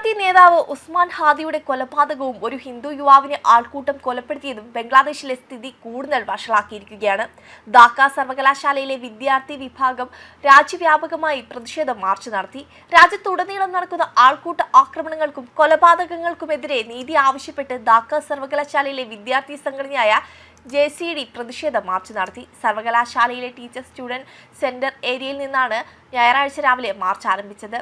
വിദ്യാർത്ഥി നേതാവ് ഉസ്മാൻ ഹാദിയുടെ കൊലപാതകവും ഒരു ഹിന്ദു യുവാവിനെ ആൾക്കൂട്ടം കൊലപ്പെടുത്തിയതും ബംഗ്ലാദേശിലെ സ്ഥിതി കൂടുതൽ വഷളാക്കിയിരിക്കുകയാണ്. ധാക്ക സർവകലാശാലയിലെ വിദ്യാർത്ഥി വിഭാഗം രാജ്യവ്യാപകമായി പ്രതിഷേധ മാർച്ച് നടത്തി. രാജ്യത്തുടനീളം നടക്കുന്ന ആൾക്കൂട്ട ആക്രമണങ്ങൾക്കും കൊലപാതകങ്ങൾക്കുമെതിരെ നീതി ആവശ്യപ്പെട്ട് ധാക്ക സർവകലാശാലയിലെ വിദ്യാർത്ഥി സംഘടനയായ ജെ സി ഡി പ്രതിഷേധ മാർച്ച് നടത്തി. സർവകലാശാലയിലെ ടീച്ചർ സ്റ്റുഡന്റ് സെന്റർ ഏരിയയിൽ നിന്നാണ് ഞായറാഴ്ച രാവിലെ മാർച്ച് ആരംഭിച്ചത്.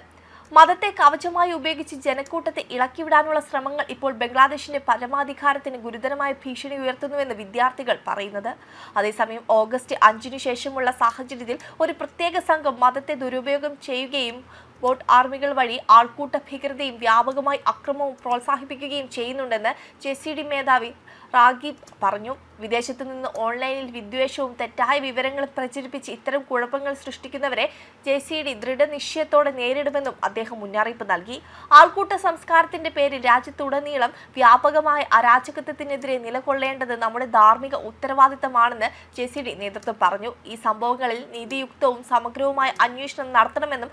മതത്തെ കവചമായി ഉപയോഗിച്ച് ജനക്കൂട്ടത്തെ ഇളക്കിവിടാനുള്ള ശ്രമങ്ങൾ ഇപ്പോൾ ബംഗ്ലാദേശിന്റെ പരമാധികാരത്തിന് ഗുരുതരമായ ഭീഷണി ഉയർത്തുന്നുവെന്ന് വിദ്യാർത്ഥികൾ പറയുന്നത്. അതേസമയം ഓഗസ്റ്റ് അഞ്ചിനു ശേഷമുള്ള സാഹചര്യത്തിൽ ഒരു പ്രത്യേക സംഘം മതത്തെ ദുരുപയോഗം ചെയ്യുകയും വോട്ട് ആർമികൾ വഴി ആൾക്കൂട്ട ഭീകരതയും വ്യാപകമായി അക്രമവും പ്രോത്സാഹിപ്പിക്കുകയും ചെയ്യുന്നുണ്ടെന്ന് ജെ സി ഡി മേധാവി റാഗീബ് പറഞ്ഞു. വിദേശത്തു നിന്ന് ഓൺലൈനിൽ വിദ്വേഷവും തെറ്റായ വിവരങ്ങളും പ്രചരിപ്പിച്ച് ഇത്തരം കുഴപ്പങ്ങൾ സൃഷ്ടിക്കുന്നവരെ ജെ സി ഡി ദൃഢനിശ്ചയത്തോടെ നേരിടുമെന്നും അദ്ദേഹം മുന്നറിയിപ്പ് നൽകി. ആൾക്കൂട്ട സംസ്കാരത്തിന്റെ പേരിൽ രാജ്യത്തുടനീളം വ്യാപകമായ അരാജകത്വത്തിനെതിരെ നിലകൊള്ളേണ്ടത് നമ്മുടെ ധാർമ്മിക ഉത്തരവാദിത്തമാണെന്ന് ജെ സി ഡി നേതൃത്വം പറഞ്ഞു. ഈ സംഭവങ്ങളിൽ നീതിയുക്തവും സമഗ്രവുമായ അന്വേഷണം നടത്തണമെന്നും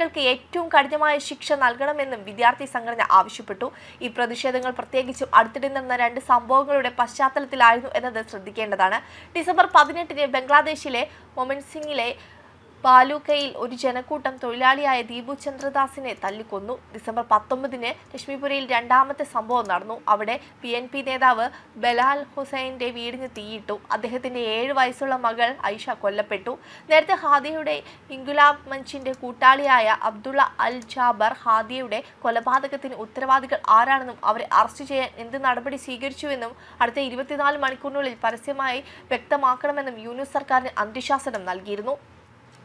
കുറ്റവാളികൾക്ക് ഏറ്റവും കഠിനമായ ശിക്ഷ നൽകണമെന്നും വിദ്യാർത്ഥി സംഘടന ആവശ്യപ്പെട്ടു. ഈ പ്രതിഷേധങ്ങൾ പ്രത്യേകിച്ചും അടുത്തിടെ നടന്ന രണ്ട് സംഭവങ്ങളുടെ പശ്ചാത്തലത്തിലായിരുന്നു എന്നത് ശ്രദ്ധിക്കേണ്ടതാണ്. ഡിസംബർ പതിനെട്ടിന് ബംഗ്ലാദേശിലെ മൊമൻസിംഗിലെ ബാലൂക്കയിൽ ഒരു ജനക്കൂട്ടം തൊഴിലാളിയായ ദീപു ചന്ദ്രദാസിനെ തല്ലിക്കൊന്നു. ഡിസംബർ പത്തൊമ്പതിന് ലക്ഷ്മിപുരയിൽ രണ്ടാമത്തെ സംഭവം നടന്നു. അവിടെ പി എൻ പി നേതാവ് ബലാൽ ഹുസൈന്റെ വീടിന് തീയിട്ടു. അദ്ദേഹത്തിന്റെ ഏഴ് വയസ്സുള്ള മകൾ ഐഷ കൊല്ലപ്പെട്ടു. നേരത്തെ ഹാദിയുടെ ഇൻഗുലാബ് മഞ്ചിന്റെ കൂട്ടാളിയായ അബ്ദുള്ള അൽ ജാബർ ഹാദിയുടെ കൊലപാതകത്തിന് ഉത്തരവാദികൾ ആരാണെന്നും അവരെ അറസ്റ്റ് ചെയ്യാൻ എന്ത് നടപടി സ്വീകരിച്ചുവെന്നും അടുത്ത ഇരുപത്തിനാല് മണിക്കൂറിനുള്ളിൽ പരസ്യമായി വ്യക്തമാക്കണമെന്നും യൂണിസ് സർക്കാരിന് അന്ത്യശാസനം നൽകിയിരുന്നു.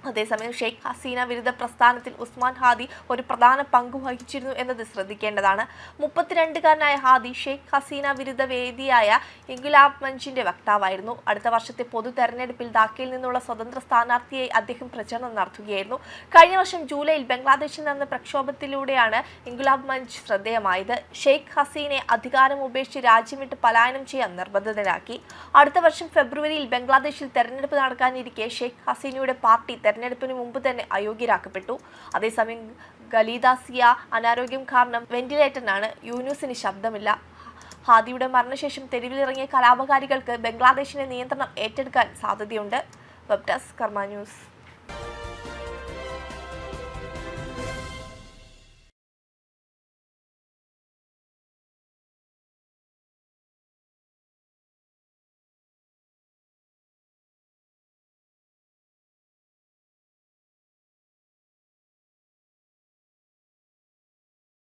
അതേസമയം ഷെയ്ഖ് ഹസീന വിരുദ്ധ പ്രസ്ഥാനത്തിൽ ഉസ്മാൻ ഹാദി ഒരു പ്രധാന പങ്ക് വഹിച്ചിരുന്നു എന്നത് ശ്രദ്ധിക്കേണ്ടതാണ്. മുപ്പത്തിരണ്ടുകാരനായ ഹാദി ഷെയ്ഖ് ഹസീന വിരുദ്ധ വേദിയായ ഇംഗുലാബ് മഞ്ചിന്റെ വക്താവായിരുന്നു. അടുത്ത വർഷത്തെ പൊതു തെരഞ്ഞെടുപ്പിൽ ധാക്കയിൽ നിന്നുള്ള സ്വതന്ത്ര സ്ഥാനാർത്ഥിയായി അദ്ദേഹം പ്രചരണം നടത്തുകയായിരുന്നു. കഴിഞ്ഞ വർഷം ജൂലൈയിൽ ബംഗ്ലാദേശിൽ നടന്ന പ്രക്ഷോഭത്തിലൂടെയാണ് ഇംഗുലാബ് മഞ്ച് ശ്രദ്ധേയമായത്. ഷെയ്ഖ് ഹസീനെ അധികാരം ഉപേക്ഷിച്ച് രാജ്യം വിട്ട് പലായനം ചെയ്യാൻ നിർബന്ധിതരാക്കി അടുത്ത വർഷം ഫെബ്രുവരിയിൽ ബംഗ്ലാദേശിൽ തെരഞ്ഞെടുപ്പ് നടക്കാനിരിക്കെ ഷെയ്ഖ് ഹസീനയുടെ പാർട്ടി തെരഞ്ഞെടുപ്പിന് മുമ്പ് തന്നെ അയോഗ്യരാക്കപ്പെട്ടു. അതേസമയം ഗലീദാസിയ അനാരോഗ്യം കാരണം വെന്റിലേറ്ററിനാണ് യൂനുസിന് ശബ്ദമില്ല. ഹാദിയുടെ മരണശേഷം തെരുവിലിറങ്ങിയ കലാപകാരികൾക്ക് ബംഗ്ലാദേശിന്റെ നിയന്ത്രണം ഏറ്റെടുക്കാൻ സാധ്യതയുണ്ട്. Web desk Karma news.